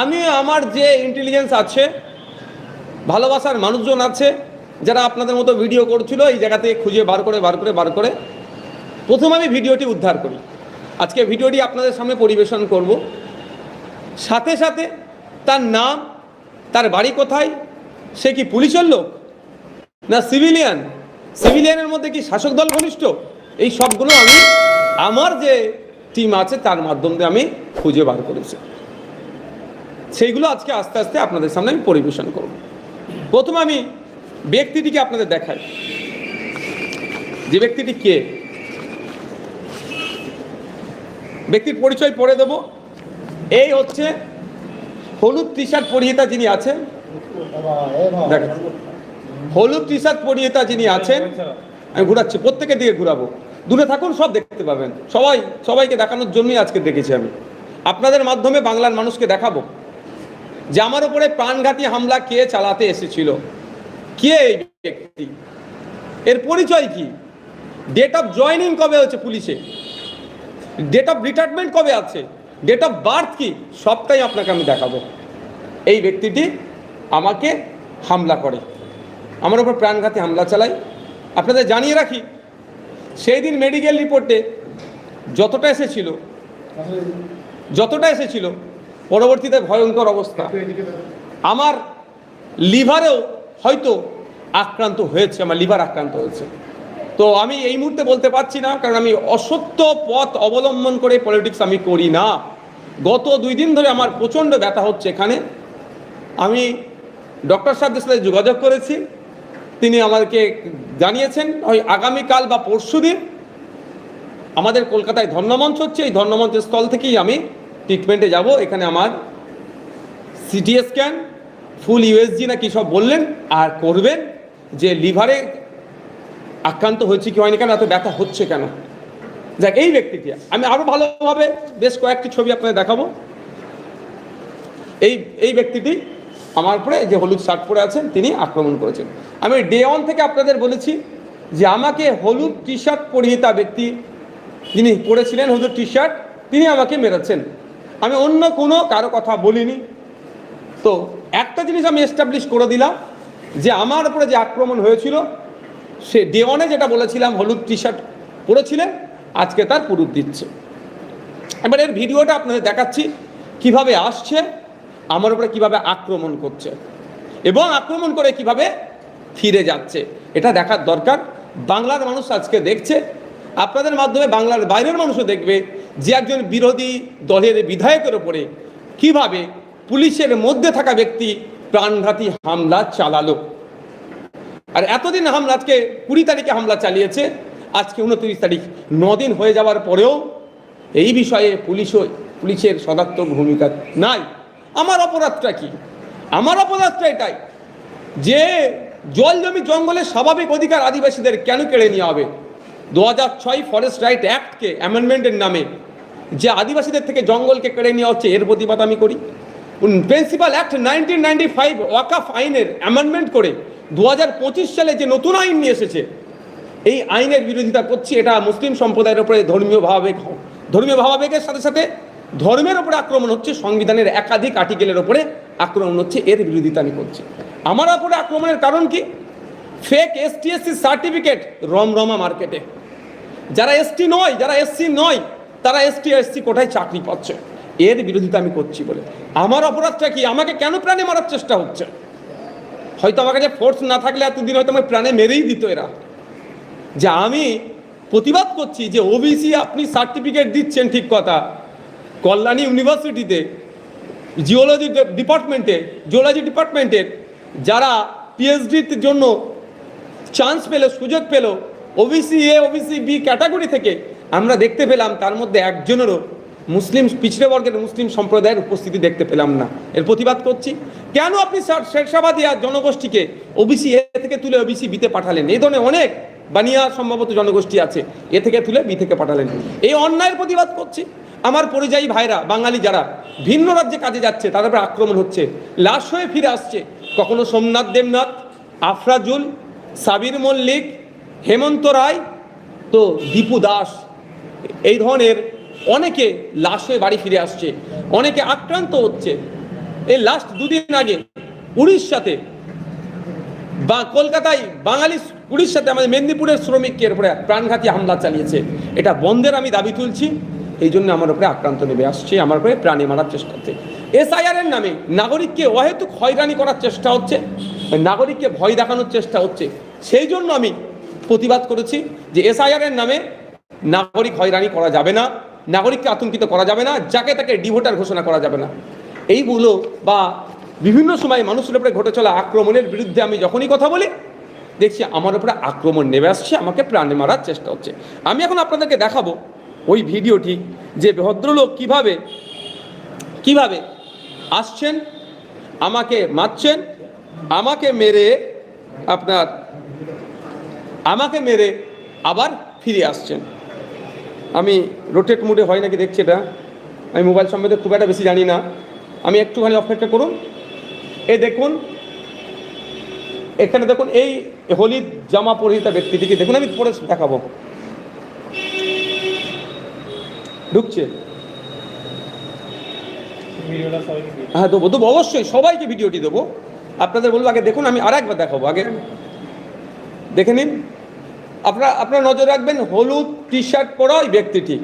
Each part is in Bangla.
আমি আমার যে ইন্টেলিজেন্স আছে, ভালোবাসার মানুষজন আছে, যারা আপনাদের মতো ভিডিও করছিল, এই জায়গা থেকে খুঁজে বার করে বার করে বার করে, প্রথম আমি ভিডিওটি উদ্ধার করি। আজকে ভিডিওটি আপনাদের সামনে পরিবেশন করব। সাথে সাথে তার নাম, তার বাড়ি কোথায়, সে কি পুলিশের লোক, না সিভিলিয়ান সিভিলিয়ানের মধ্যে কি শাসক দল ঘনিষ্ঠ? এই সবগুলো আমি, আমার যে টিম আছে, তার মাধ্যম দিয়ে আমি খুঁজে বার করেছি। সেইগুলো আজকে আস্তে আস্তে আপনাদের সামনে আমি পরিবেশন করব। প্রথমে আমি ব্যক্তিটিকে আপনাদের দেখাই। যে ব্যক্তিটি কে? ব্যক্তির পরিচয় পড়ে দেব। এই হচ্ছে হলুদ টি শার্ট পরিহিতা যিনি আছেন। হলুদ টি শার্ট পরিহিতা যিনি আছেন, আমি ঘুরাচ্ছি, প্রত্যেকের দিকে ঘুরাবো। দূরে থাকুন, সব দেখতে পাবেন। সবাই, সবাইকে দেখানোর জন্যই আজকে দেখেছি আমি। আপনাদের মাধ্যমে বাংলার মানুষকে দেখাবো। যে আমার উপরে প্রাণঘাতী হামলা কে চালাতে এসেছিল? কে এই ব্যক্তি? এর পরিচয় কি? ডেট অফ জয়নিং কবে হচ্ছে পুলিশে? ডেট অফ রিটায়ারমেন্ট কবে আছে? ডেট অফ বার্থ কি? সবটাই আপনাকে আমি দেখাবো। এই ব্যক্তিটি আমাকে হামলা করে। আমার উপর প্রাণঘাতী হামলা চালায়। আপনাদের জানিয়ে রাখি, সেই দিন মেডিকেল রিপোর্টে যতটা এসেছিল যতটা এসেছিল পরবর্তীতে ভয়ঙ্কর অবস্থা। আমার লিভারেও হয়তো আক্রান্ত হয়েছে, আমার লিভার আক্রান্ত হয়েছে। তো আমি এই মুহূর্তে বলতে পারছি না, কারণ আমি অসত্য পথ অবলম্বন করে পলিটিক্স আমি করি না। গত দুই দিন ধরে আমার প্রচণ্ড ব্যথা হচ্ছে এখানে। আমি ডক্টর সাহেবদের সাথে যোগাযোগ করেছি। তিনি আমাদেরকে জানিয়েছেন, ওই আগামীকাল বা পরশু দিন আমাদের কলকাতায় ধর্মমঞ্চ হচ্ছে। এই ধর্মমঞ্চের স্থল থেকেই আমি ট্রিটমেন্টে যাব, এখানে আমার সিটি স্ক্যান ফুল ইউএসজি না কি সব বললেন আর করবেন যে লিভারে আক্রান্ত হয়েছে কি হয়নি কেন, এত ব্যথা হচ্ছে কেন? দেখ এই ব্যক্তিটি। আমি আরও ভালোভাবে বেশ কয়েকটি ছবি আপনাদের দেখাবো। এই এই ব্যক্তিটি আমার পরে যে হলুদ শার্ট পরে আছেন, তিনি আক্রমণ করেছেন। আমি ডে ওয়ান থেকে আপনাদের বলেছি যে আমাকে হলুদ টি শার্ট পরিহিতা ব্যক্তি যিনি পরেছিলেন হলুদ টি শার্ট তিনি আমাকে মেরেছেন। আমি অন্য কোনো কারও কথা বলিনি। তো একটা জিনিস আমি এস্টাবলিশ করে দিলাম যে আমার উপরে যে আক্রমণ হয়েছিল, সে ডে ওয়ানে যেটা বলেছিলাম, হলুদ টি শার্ট পরেছিলেন আজকে তার পুরুত দিচ্ছে। এবার এর ভিডিওটা আপনাদের দেখাচ্ছি, কীভাবে আসছে, আমার উপরে কীভাবে আক্রমণ করছে এবং আক্রমণ করে কীভাবে ফিরে যাচ্ছে, এটা দেখার দরকার। বাংলার মানুষ আজকে দেখছে, আপনাদের মাধ্যমে বাংলার বাইরের মানুষও দেখবে যে একজন বিরোধী দলের বিধায়কের ওপরে কীভাবে পুলিশের মধ্যে থাকা ব্যক্তি প্রাণঘাতী হামলা চালালো। আর এতদিন হামলা আজকে কুড়ি তারিখে হামলা চালিয়েছে, আজকে উনত্রিশ তারিখ দিন হয়ে যাওয়ার পরেও এই বিষয়ে পুলিশও, পুলিশের সদাত্মক ভূমিকা নাই। আমার অপরাধটা কি? আমার অপরাধটা এটাই যে জল জমি জঙ্গলের স্বাভাবিক অধিকার আদিবাসীদের কেন কেড়ে নেওয়া হবে? দু ছয় ফরেস্ট রাইট অ্যাক্টকে অ্যামেন্ডমেন্টের নামে যে আদিবাসীদের থেকে জঙ্গলকে কেড়ে নেওয়া হচ্ছে, এর প্রতিবাদ আমি করি। Principal act nineteen ninety five ওয়াকাফ আইনের অ্যামেন্ডমেন্ট করে দু হাজার পঁচিশ সালে যে নতুন আইন নিয়ে এসেছে, এই আইনের বিরোধিতা করছি। এটা মুসলিম সম্প্রদায়ের উপরে ধর্মীয় ভাবাবেগ, ধর্মীয় ভাবাবেগের সাথে সাথে ধর্মের ওপরে আক্রমণ হচ্ছে, সংবিধানের একাধিক আর্টিকেলের ওপরে আক্রমণ হচ্ছে, এর বিরোধিতা আমি করছি। আমার ওপরে আক্রমণের কারণ কি? ফেক এসটিএসসি সার্টিফিকেট রমরমা মার্কেটে যারা এসটি নয়, যারা এসসি নয়, তারা এসটি এসসি কোটায় চাকরি পাচ্ছে। এর বিরোধিতা আমি করছি বলে। আমার অপরাধটা কি? আমাকে কেন প্রাণে মারার চেষ্টা হচ্ছে? হয়তো আমার কাছে ফোর্স না থাকলে এতদিন হয়তো আমার প্রাণে মেরেই দিত এরা। যে আমি প্রতিবাদ করছি যে ওবিসি আপনি সার্টিফিকেট দিচ্ছেন ঠিক কথা। কল্যাণী ইউনিভার্সিটিতে জিওলজি ডিপার্টমেন্টে জিওলজি ডিপার্টমেন্টের যারা পিএইচডির জন্য চান্স পেল, সুযোগ পেল OBC A OBC B category থেকে আমরা দেখতে পেলাম তার মধ্যে একজনেরও মুসলিম, পিছড়ে বর্গের মুসলিম সম্প্রদায়ের উপস্থিতি দেখতে পেলাম না। এর প্রতিবাদ করছি। কেন আপনি শেরশাবাদিয়া জনগোষ্ঠীকে ওবিসি এ থেকে তুলে ওবিসি বিতে পাঠালেন? এই ধরনের অনেক বানিয়া সম্ভবত জনগোষ্ঠী আছে এ থেকে তুলে বি থেকে পাঠালেন। এই অন্যায়ের প্রতিবাদ করছি। আমার পরিযায়ী ভাইরা, বাঙালি যারা ভিন্ন রাজ্যে কাজে যাচ্ছে, তাদের উপর আক্রমণ হচ্ছে, লাশ হয়ে ফিরে আসছে। কখনো সোমনাথ দেবনাথ, আফরাজুল, সাবির মল্লিক হেমন্ত রায়, তো দীপু দাস, এই ধরনের অনেকে লাশ হয়ে বাড়ি ফিরে আসছে, অনেকে আক্রান্ত হচ্ছে। এই লাস্ট দুদিন আগে উড়িষ্যাতে বা কলকাতায় বাঙালি উড়িষ্যাতে আমাদের মেদিনীপুরের শ্রমিকের উপরে প্রাণঘাতী হামলা চালিয়েছে, এটা বন্ধের আমি দাবি তুলছি, এই জন্য আমার উপরে আক্রান্ত নেমে আসছে, আমার উপরে প্রাণী মারার চেষ্টা হচ্ছে। এসআইআর এর নামে নাগরিককে অহেতুক হয়রানি করার চেষ্টা হচ্ছে, নাগরিককে ভয় দেখানোর চেষ্টা হচ্ছে, সেই জন্য আমি প্রতিবাদ করেছি যে এসআইআর এর নামে নাগরিক হয়রানি করা যাবে না, নাগরিককে আতঙ্কিত করা যাবে না, যাকে তাকে ডিভোটার ঘোষণা করা যাবে না। এইগুলো বা বিভিন্ন সময় মানুষের উপরে ঘটে চলা আক্রমণের বিরুদ্ধে আমি যখনই কথা বলি, দেখছি আমার উপরে আক্রমণ নেমে আসছে, আমাকে প্রাণে মারার চেষ্টা হচ্ছে। আমি এখন আপনাদেরকে দেখাবো ওই ভিডিওটি যে ভদ্রলোক কীভাবে কীভাবে আসছেন, আমাকে মারছেন, আমাকে মেরে আপনার আমাকে মেরে আবার ফিরে আসছেন। আমি রোটেট মুডে হয় নাকি দেখছি এটা। আমি মোবাইল সম্বন্ধে খুব একটা বেশি জানি না। আমি একটুখানি অপেক্ষা করুন। এ দেখুন এখানে দেখুন এই হলিদ জামা পরিহিতা ব্যক্তিটিকে দেখুন আমি পরে দেখাবো। ঢুকছে। হ্যাঁ দেবো দেবো অবশ্যই সবাইকে ভিডিওটি দেবো। আপনাদের বলব আগে দেখুন আমি আর একবার দেখাবো আগে দেখে নিন। আপনারা আপনারা নজর রাখবেন, হলুদ টি শার্ট পরা ওই ব্যক্তিটি।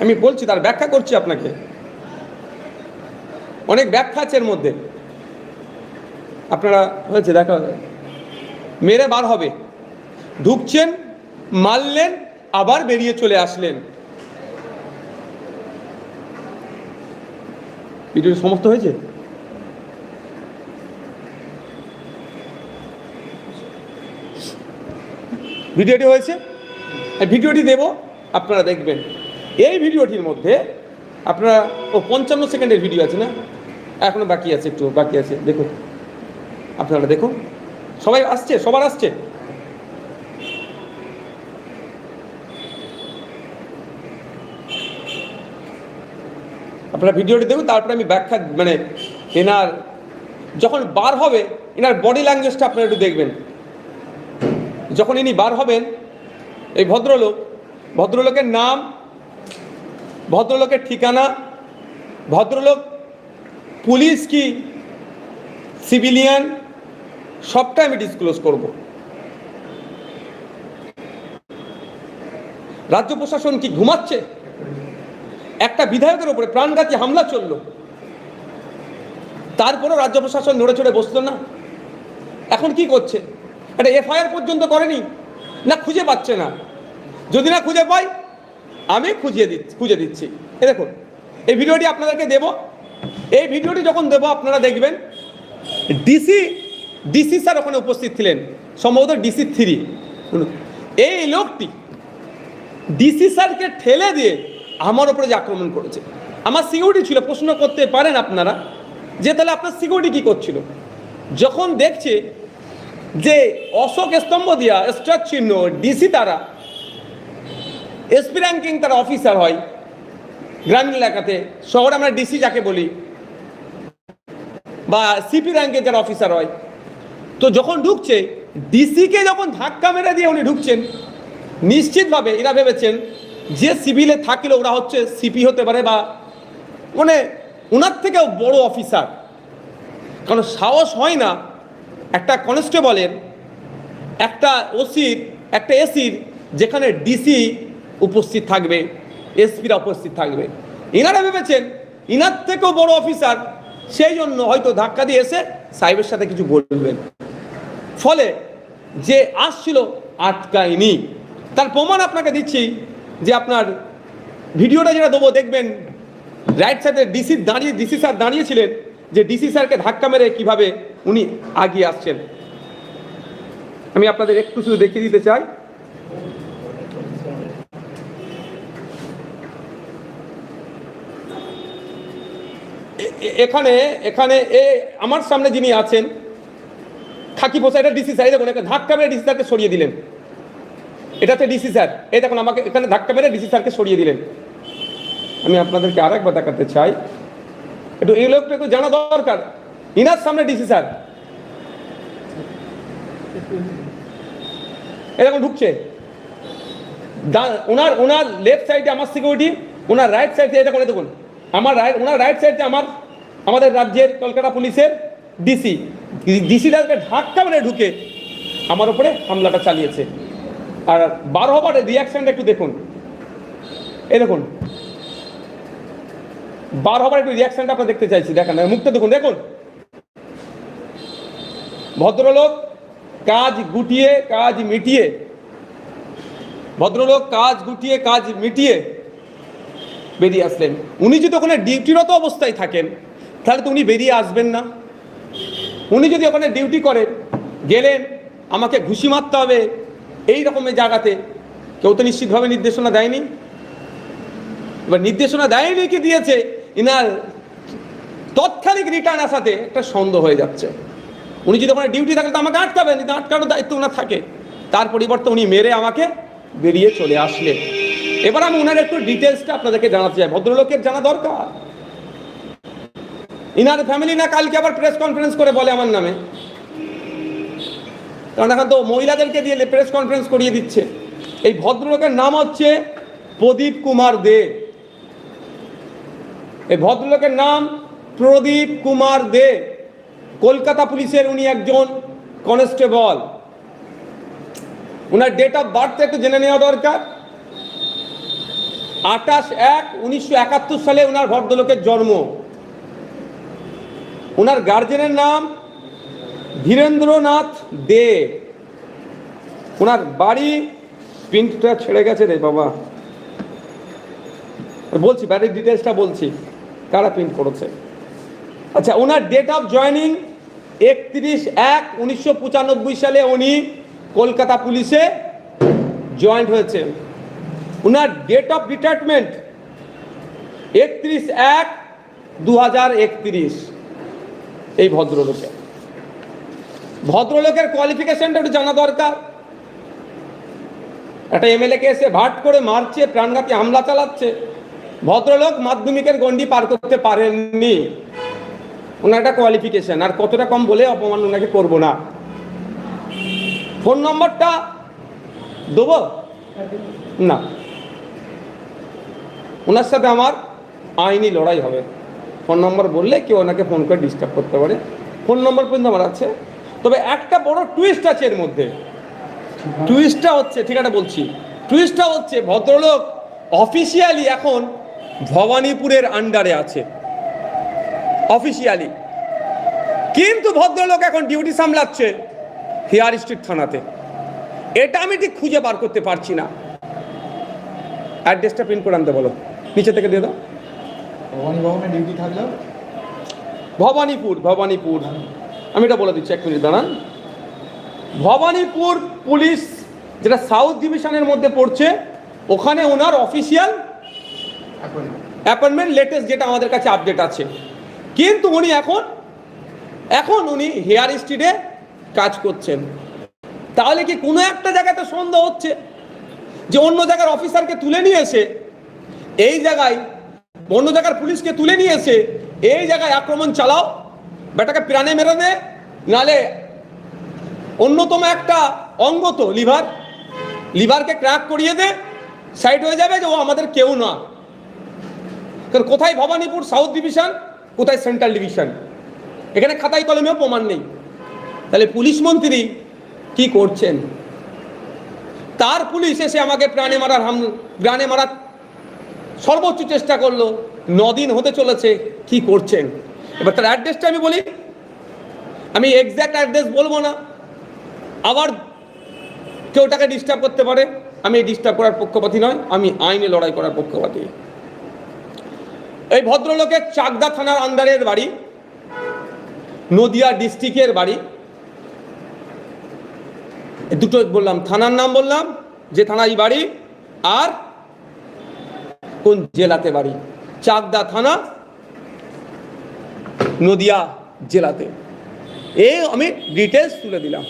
আমি বলছি, তার ব্যাখ্যা করছি আপনাকে। অনেক ব্যাখ্যা আছে এর মধ্যে। আপনারা, হয়েছে, দেখা। মেরে বার হবে। ঢুকছেন, মারলেন, আবার বেরিয়ে চলে আসলেন। ভিডিওটি সমাপ্ত হয়েছে? ভিডিওটি হয়েছে ভিডিওটি দেব, আপনারা দেখবেন। এই ভিডিওটির মধ্যে আপনারা, ও, পঞ্চান্ন সেকেন্ডের ভিডিও আছে না? এখনও বাকি আছে একটু, বাকি আছে, দেখুন। আপনারা দেখুন। সবাই আসছে, সবার আসছে। আপনারা ভিডিওটি দেখুন, তারপরে আমি ব্যাখ্যা মানে এনার যখন বার হবে, এনার বডি ল্যাঙ্গুয়েজটা আপনারা একটু দেখবেন। যখন ইনি বার হবেন, এই ভদ্রলোক, ভদ্রলোকের নাম, ভদ্রলোকের ঠিকানা, ভদ্রলোক পুলিশ কি, সিভিলিয়ান সবটা আমি ডিসক্লোজ করব। রাজ্য প্রশাসন কি ঘুমাচ্ছে? একটা বিধায়কের উপরে প্রাণঘাতী হামলা চলল। তারপরও রাজ্য প্রশাসন নড়ে চড়ে বসল না। এখন কি করছে? এটা এফআইআর পর্যন্ত করেনি। না, খুঁজে পাচ্ছে না। যদি না খুঁজে পাই, আমি খুঁজিয়ে দিচ্ছি, খুঁজে দিচ্ছি। এ দেখুন, এই ভিডিওটি আপনাদেরকে দেব। এই ভিডিওটি যখন দেব, আপনারা দেখবেন ডিসি ডিসি স্যার ওখানে উপস্থিত ছিলেন। সম্ভবত ডিসি থ্রি এই লোকটি ডিসি স্যারকে ঠেলে দিয়ে আমার উপরে যে আক্রমণ করেছে। আমার সিকিউরিটি ছিল, প্রশ্ন করতে পারেন আপনারা, যে তাহলে আপনার সিকিউরিটি কী করছিল? যখন দেখছে যে অশোক স্তম্ভ দিয়া স্টার চিহ্ন ডিসি তারা এসপি র্যাঙ্কিং তারা অফিসার হয়। গ্রামীণ এলাকাতে, শহরে আমরা ডিসি যাকে বলি, বা সিপি র্যাঙ্কের যারা অফিসার হয়। তো যখন ঢুকছে, ডিসিকে যখন ধাক্কা মেরে দিয়ে উনি ঢুকছেন, নিশ্চিতভাবে এরা ভেবেছেন যে সিভিলে থাকলে ওরা হচ্ছে সিপি হতে পারে বা মানে ওনার থেকেও বড় অফিসার কারণ সাহস হয় না একটা কনস্টেবলের, একটা ওসির, একটা এসির যেখানে ডিসি উপস্থিত থাকবে, এসপিরা উপস্থিত থাকবে। ইনারা ভেবেছেন, ইনার থেকেও বড় অফিসার, সেই জন্য হয়তো ধাক্কা দিয়ে এসে সাহেবের সাথে কিছু বলবেন। ফলে যে আসছিল আটকায়নি। তার প্রমাণ আপনাকে দিচ্ছি যে আপনার ভিডিওটা যেটা দেবো, দেখবেন রাইট সাইডে ডিসি দাঁড়িয়ে, ডিসি স্যার দাঁড়িয়েছিলেন যে ডিসি স্যারকে ধাক্কা মেরে কীভাবে উনি আগিয়ে আসছেন। আমি আপনাদের একটু শুধু দেখিয়ে দিতে চাই। এখানে এখানে এ, আমার সামনে যিনি আছেন, খাকি পোষা, এটা ডিসি স্যার দেখুন ধাক্কা মেরে ডিসি স্যারকে সরিয়ে দিলেন। এটাতে ডিসি স্যার। এই দেখুন, আমাকে এখানে ধাক্কা মেরে ডিসি স্যারকে সরিয়ে দিলেন। আমি আপনাদেরকে আর একবার দেখাতে চাই। একটু এই লোকটা একটু জানা দরকার। ইনার সামনে ডিসি স্যার। এরকম ঢুকছে। ওনার ওনার লেফট সাইডে আমার সিকিউরিটি ওনার রাইট সাইডে এটা করে দেখুন। আমার রাইট ওনার রাইট সাইডে আমার, আমাদের রাজ্যের কলকাতা পুলিশের ডিসি ডিসি তাদেরকে ধাক্কা মেরে ঢুকে আমার উপরে হামলাটা চালিয়েছে। আর বার হবার রিয়াকশনটা একটু দেখুন। এই দেখুন বার হবার একটু রিয়াকশনটা আপনার দেখতে চাইছি, দেখেন মুখটা দেখুন দেখুন। ভদ্রলোক কাজ গুটিয়ে, কাজ মিটিয়ে, ভদ্রলোক কাজ গুটিয়ে, কাজ মিটিয়ে বেরিয়ে আসলেন। উনি যদি ওখানে ডিউটিরত অবস্থায় থাকেন, তাহলে তো উনি বেরিয়ে আসবেন না। উনি যদি ওখানে ডিউটি করেন, গেলেন, আমাকে ঘুষি মারতে হবে, এই রকমের জায়গাতে, কেউ তো নিশ্চিতভাবে নির্দেশনা দেয়নি। এবার নির্দেশনা দেয়নি কি দিয়েছে? ইনার তৎক্ষণিক রিটার্ন আসাতে একটা সন্দেহ হয়ে যাচ্ছে। উনি যদি ওখানে ডিউটি থাকেন তো আমাকে আটকাবেন, কিন্তু আটকানোর দায়িত্ব ওনার থাকে। তার পরিবর্তে উনি মেরে আমাকে বেরিয়ে চলে আসলেন। এবার আমি ওনার একটু ডিটেলসটা আপনাদেরকে জানাতে চাই। ভদ্রলোকের জানা দরকার। ইনার ফ্যামিলি না, কালকে আবার প্রেস কনফারেন্স করে বলে আমার নামে। কারণ এখন তো মহিলাদেরকে দিয়ে প্রেস কনফারেন্স করিয়ে দিচ্ছে। এই ভদ্রলোকের নাম হচ্ছে প্রদীপ কুমার দে। এই ভদ্রলোকের নাম প্রদীপ কুমার দে। কলকাতা পুলিশের উনি একজন কনস্টেবল। ওনার ডেট অফ বার্থ একটু জেনে নেওয়া দরকার। আঠাশ এক উনিশশো সালে ওনার ভদ্রলোকের জন্ম। ওনার গার্জেনের নাম ধীরেন্দ্রনাথ দে। ওনার বাড়ি প্রিন্টটা ছেড়ে গেছে রে বাবা। বলছি বাড়ির ডিটেলসটা বলছি। কারা প্রিন্ট করেছে? আচ্ছা ওনার ডেট অফ জয়নিং একত্রিশ এক উনিশশো সালে উনি কলকাতা পুলিশে জয়েন্ট হয়েছে ওনার ডেট অফ রিটায়ারমেন্ট একত্রিশ এক দু এই ভদ্রলোকের ভদ্রলোকের কোয়ালিফিকেশনটা একটু জানা দরকার। একটা এমএলএ কে এসে ভাট করে মারছে, প্রাণঘাতী হামলা চালাচ্ছে। ভদ্রলোক মাধ্যমিকের গন্ডি পার করতে পারেননি। ওনার একটা কোয়ালিফিকেশন আর কতটা কম বলে অপমান ওনাকে করব না। ফোন নম্বরটা দেবো? না। ওনার সাথে আমার আইনি লড়াই হবে। ফোন নম্বর বললে কেউ ওনাকে ফোন করে ডিস্টার্ব করতে পারে। ফোন নম্বর পর্যন্ত আমার আছে। তবে একটা বড় টুইস্ট আছে এর মধ্যে। টুইস্টটা হচ্ছে, ঠিক আছে বলছি। টুইস্টটা হচ্ছে, ভদ্রলোক অফিসিয়ালি এখন ভবানীপুরের আন্ডারে আছে। অফিসিয়ালি কিন্তু ভদ্রলোক এখন ডিউটি সামলাচ্ছে হেয়ার স্ট্রিট থানাতে। এটা আমি ঠিক খুঁজে বার করতে পারছি না। অ্যাড্রেসটা প্রিন্ট করে আনতে বলো। নিচে থেকে দিয়ে দাও। ভবানী ভবনে ডিউটি থাকলেও? ভবানীপুর ভবানীপুর। আমি এটা বলে দিচ্ছি এক মিনিট দাঁড়ান। ভবানীপুর পুলিশ যেটা সাউথ ডিভিশনের মধ্যে পড়ছে ওখানে ওনার অফিসিয়াল অ্যাপয়েন্টমেন্ট লেটেস্ট যেটা আমাদের কাছে আপডেট আছে। কিন্তু উনি এখন এখন উনি হেয়ার স্ট্রিটে কাজ করছেন। তাহলে কি কোনো একটা জায়গাতে সন্দেহ হচ্ছে যে অন্য জায়গার অফিসারকে তুলে নিয়ে এসে, এই জায়গায় অন্য জায়গার পুলিশকে তুলে নিয়ে এসে, এই জায়গায় আক্রমণ চালাও, বেটাকে প্রাণে মেরে দে, নালে অন্যতম একটা অঙ্গ তো লিভার, লিভারকে ক্র্যাক করিয়ে দে সাইড হয়ে যাবে যে ও আমাদের কেউ না। কারণ কোথায় ভবানীপুর সাউথ ডিভিশন কোথায় সেন্ট্রাল ডিভিশন এখানে খাতায় কলমেও প্রমাণ নেই। তাহলে পুলিশ মন্ত্রী কি করছেন? তার পুলিশ এসে আমাকে প্রাণে মারার হাম, প্রাণে মারার সর্বোচ্চ চেষ্টা করল। নদিন হতে চলেছে, কি করছেন? এবার তার অ্যাড্রেসটা আমি বলি। আমি এক্স্যাক্ট অ্যাড্রেস বলব না। আবার কেউ তাকে ডিস্টার্ব করতে পারে। আমি ডিস্টার্ব করার পক্ষপাতি নয়, আমি আইনে লড়াই করার পক্ষপাতী। এই ভদ্রলোকের চাকদা থানার আন্ডারের বাড়ি, নদিয়া ডিস্ট্রিক্টের বাড়ি। দুটো বললাম, থানার নাম বললাম, যে থানায় বাড়ি আর কোন জেলাতে বাড়ি? চাকদা থানা, নদিয়া জেলাতে। এই আমি ডিটেলস তুলে দিলাম।